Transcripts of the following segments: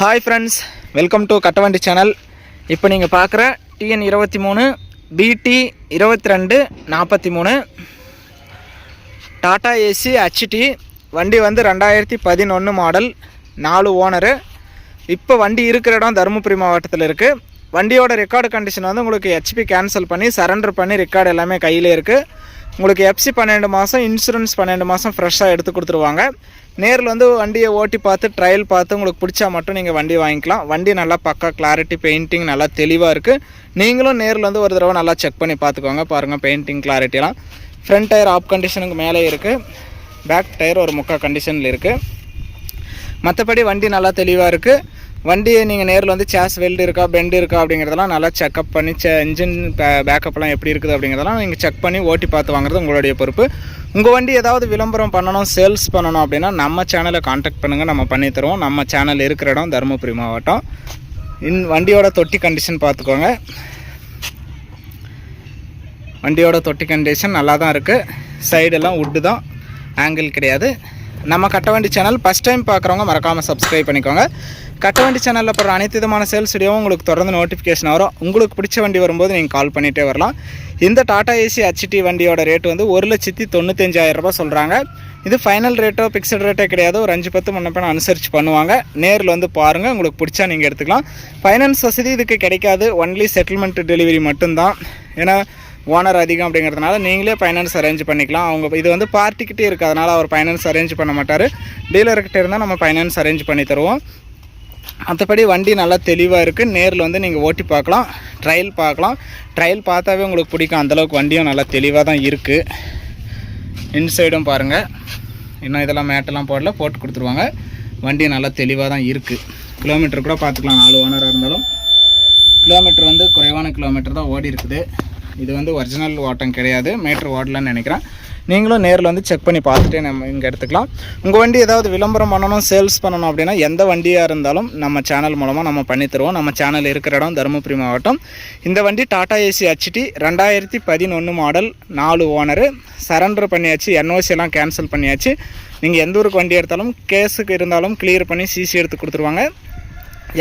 Hi friends welcome to Kattavandi channel இப்போ நீங்கள் பார்க்குற டிஎன் இருபத்தி மூணு பிடி இருபத்தி ரெண்டு நாற்பத்தி மூணு. டாடா ஏசி ஹச்டி வண்டி வந்து ரெண்டாயிரத்தி பதினொன்று மாடல் நாலு ஓனரு இப்போ வண்டி இருக்கிற இடம் தருமபுரி மாவட்டத்தில் இருக்குது வண்டியோட ரெக்கார்டு கண்டிஷன் வந்து உங்களுக்கு ஹெச்பி கேன்சல் பண்ணி சரண்டர் பண்ணி ரெக்கார்டு எல்லாமே கையில் இருக்குது உங்களுக்கு எஃப்சி பன்னெண்டு மாதம் இன்சூரன்ஸ் பன்னெண்டு மாதம் ஃப்ரெஷ்ஷாக எடுத்து கொடுத்துருவாங்க. நேரில் வந்து வண்டியை ஓட்டி பார்த்து ட்ரையல் பார்த்து உங்களுக்கு பிடிச்சா மட்டும் நீங்கள் வண்டி வாங்கிக்கலாம். வண்டி நல்லா பக்கா கிளாரிட்டி பெயிண்டிங் நல்லா தெளிவாக இருக்குது நீங்களும் நேரில் வந்து ஒரு தடவை நல்லா செக் பண்ணி பார்த்துக்கோங்க. பாருங்கள் பெயிண்டிங் கிளாரிட்டிலாம் ஃப்ரண்ட் டயர் ஆஃப் கண்டிஷனுக்கு மேலே இருக்குது பேக் டயர் ஒரு முக்கால் கண்டிஷனில் இருக்குது மற்றபடி வண்டி நல்லா தெளிவாக இருக்குது வண்டியை நீங்கள் நேரில் வந்து சேஸ் வெல்டு இருக்கா பெண்டு இருக்கா அப்படிங்கிறதெல்லாம் நல்லா செக்அப் பண்ணி செ இன்ஜின் பேக்கப்லாம் எப்படி இருக்குது அப்படிங்கிறதெல்லாம் நீங்கள் செக் பண்ணி ஓட்டி பார்த்து வாங்குறது உங்களுடைய பொறுப்பு. உங்கள் வண்டி ஏதாவது விளம்பரம் பண்ணணும் சேல்ஸ் பண்ணணும் அப்படின்னா நம்ம சேனலை காண்டாக்ட் பண்ணுங்கள் நம்ம பண்ணி தருவோம். நம்ம சேனல் இருக்கிற இடம் தருமபுரி மாவட்டம். இன் வண்டியோட தொட்டி கண்டிஷன் பார்த்துக்கோங்க. வண்டியோட தொட்டி கண்டிஷன் நல்லா தான் இருக்குது சைடெல்லாம் உட்டு தான் ஆங்கிள் கிடையாது. நம்ம கட்ட வண்டி சேனல் ஃபஸ்ட் டைம் பார்க்குறவங்க மறக்காமல் சப்ஸ்கிரைப் பண்ணிக்கோங்க. கட்டவண்டி சேனலில் போகிற அனைத்து விதமான சேல்ஸ் வீடியோவும் உங்களுக்கு தொடர்ந்து நோட்டிஃபிகேஷன் வரும். உங்களுக்கு பிடிச்ச வண்டி வரும்போது நீங்கள் கால் பண்ணிகிட்டே வரலாம். இந்த டாடா ஏசி ஹச்டி வண்டியோட ரேட் வந்து ஒரு லட்சத்தி தொண்ணூத்தஞ்சாயிரம் சொல்கிறாங்க இது ஃபைனல் ரேட்டோ ஃபிக்ஸட் ரேட்டோ கிடையாது. ஒரு அஞ்சு பத்து முன்னப்பின அனுசரித்து பண்ணுவாங்க. நேரில் வந்து பாருங்கள் உங்களுக்கு பிடிச்சா நீங்கள் எடுத்துக்கலாம். ஃபைனான்ஸ் வசதி இதுக்கு கிடைக்காது. ஒன்லி செட்டில்மெண்ட் டெலிவரி மட்டும்தான். ஏன்னா ஓனர் அதிகம் அப்படிங்கிறதுனால நீங்களே ஃபைனான்ஸ் அரேஞ்ச் பண்ணிக்கலாம். அவங்க இது வந்து பார்ட்டிக்கிட்டே இருக்கிறதுனால அவர் ஃபைனான்ஸ் அரேஞ்ச் பண்ண மாட்டார். டீலர்கிட்ட இருந்தால் நம்ம ஃபைனான்ஸ் அரேஞ்ச் பண்ணி தருவோம். மற்றபடி வண்டி நல்லா தெளிவாக இருக்குது நேரில் வந்து நீங்கள் ஓட்டி பார்க்கலாம். ட்ரையல் பார்க்கலாம். ட்ரையல் பார்த்தாவே உங்களுக்கு பிடிக்கும். அந்தளவுக்கு வண்டியும் நல்லா தெளிவாக தான் இருக்குது இன்சைடும் பாருங்கள் இன்னும் இதெல்லாம் மேட்டெல்லாம் போடல. போட்டு கொடுத்துருவாங்க. வண்டி நல்லா தெளிவாக தான் இருக்குது கிலோமீட்டர் கூட பார்த்துக்கலாம். நாலு ஓனராக இருந்தாலும். கிலோமீட்டர் வந்து குறைவான கிலோமீட்டர் தான் ஓடி இருக்குது. இது வந்து ஒரிஜினல் ஓட்டம் கிடையாது. மீட்ரு ஓடலன்னு நினைக்கிறேன். நீங்களும் நேரில் வந்து செக் பண்ணி பார்த்துட்டே நம்ம இங்கே எடுத்துக்கலாம். உங்கள் வண்டி ஏதாவது விளம்பரம் பண்ணணும் சேல்ஸ் பண்ணணும் அப்படின்னா எந்த வண்டியாக இருந்தாலும் நம்ம சேனல் மூலமாக நம்ம பண்ணித்தருவோம் நம்ம சேனல் இருக்கிற இடம் தருமபுரி மாவட்டம். இந்த வண்டி டாடா ஏசி ஹச்டி ரெண்டாயிரத்தி பதினொன்று மாடல் நாலு ஓனரு சரண்டர் பண்ணியாச்சு என்ஓசி எல்லாம் கேன்சல் பண்ணியாச்சு. நீங்கள் எந்த ஊருக்கு வண்டி எடுத்தாலும் கேஸுக்கு இருந்தாலும் கிளியர் பண்ணி சிசி எடுத்து கொடுத்துருவாங்க.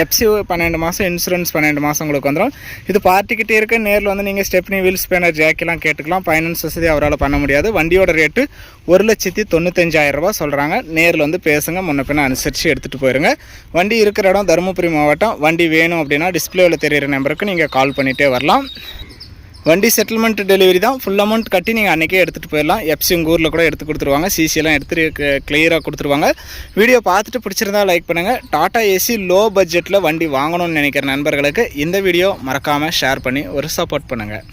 எப்சி பன்னெண்டு மாதம் இன்சூரன்ஸ் பன்னெண்டு மாதம் உங்களுக்கு வந்துடும் இது பார்ட்டிக்கிட்டே இருக்க. நேரில் வந்து நீங்கள் ஸ்டெப்னி வீல் ஸ்பேனர் ஜாக்கெலாம் கேட்டுக்கலாம். ஃபைனான்ஸ் வசதி அவரால் பண்ண முடியாது. வண்டியோட ரேட்டு ஒரு லட்சத்தி தொண்ணூத்தஞ்சாயிரம் சொல்கிறாங்க நேரில் வந்து பேசுங்க. முன்ன பின்ன அனுசரித்து எடுத்துகிட்டு போயிருங்க. வண்டி இருக்கிற இடம் தருமபுரி மாவட்டம். வண்டி வேணும் அப்படின்னா டிஸ்பிளேவில் தெரியிற நம்பருக்கு நீங்கள் கால் பண்ணிகிட்டே வரலாம். வண்டி செட்டில்மெண்ட் டெலிவரி தான். ஃபுல் அமௌண்ட் கட்டி நீங்கள் அன்றைக்கே எடுத்துகிட்டு போயிடலாம். எப்சி உங்கள் ஊரில் கூட எடுத்து கொடுத்துருவாங்க. சிசியெல்லாம் எடுத்து கிளியராக கொடுத்துருவாங்க. வீடியோ பார்த்துட்டு பிடிச்சிருந்தா லைக் பண்ணுங்கள் டாடா ஏசி லோ பட்ஜெட்டில் வண்டி வாங்கணும்னு நினைக்கிற நண்பர்களுக்கு இந்த வீடியோ மறக்காமல் ஷேர் பண்ணி ஒரு சப்போர்ட் பண்ணுங்கள்